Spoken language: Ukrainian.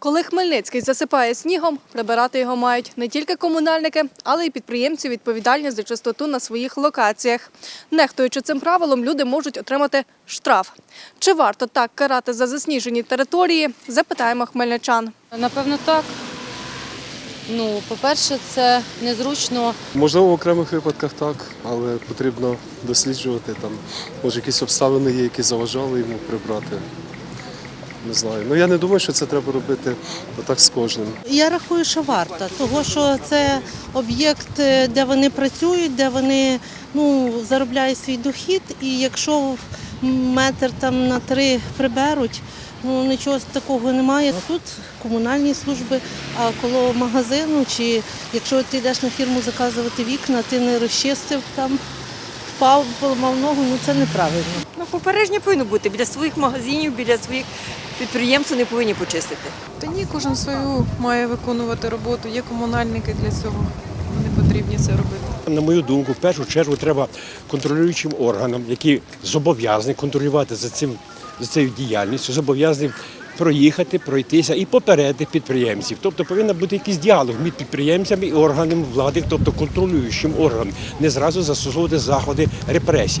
Коли Хмельницький засипає снігом, прибирати його мають не тільки комунальники, але й підприємці відповідальні за чистоту на своїх локаціях. Нехтуючи цим правилом, люди можуть отримати штраф. Чи варто так карати за засніжені території? Запитаємо хмельничан. Напевно, так. Ну, по-перше, це незручно. Можливо, в окремих випадках так, але потрібно досліджувати там. Може, якісь обставини є, які заважали йому прибрати. Не знаю. Ну я не думаю, що це треба робити отак з кожним. Я рахую, що варто, того що це об'єкт, е, де вони працюють, де вони ну, заробляють свій дохід, і якщо метр там на три приберуть, ну нічого такого немає. А Тут комунальні служби, а коло магазину, чи якщо ти йдеш на фірму заказувати вікна, ти не розчистив там, впав, поламав ногу, ну це неправильно. Ну, попередження повинно бути біля своїх магазинів, біля своїх підприємств не повинні почистити. Та ні, кожен свою має виконувати роботу. Є комунальники для цього. Вони потрібні це робити. На мою думку, в першу чергу треба контролюючим органам, які зобов'язані контролювати за цим за цією діяльністю, зобов'язані проїхати, пройтися і попередити підприємців. Тобто повинен бути якийсь діалог між підприємцями і органами влади, тобто контролюючим органом, не зразу застосовувати заходи репресій.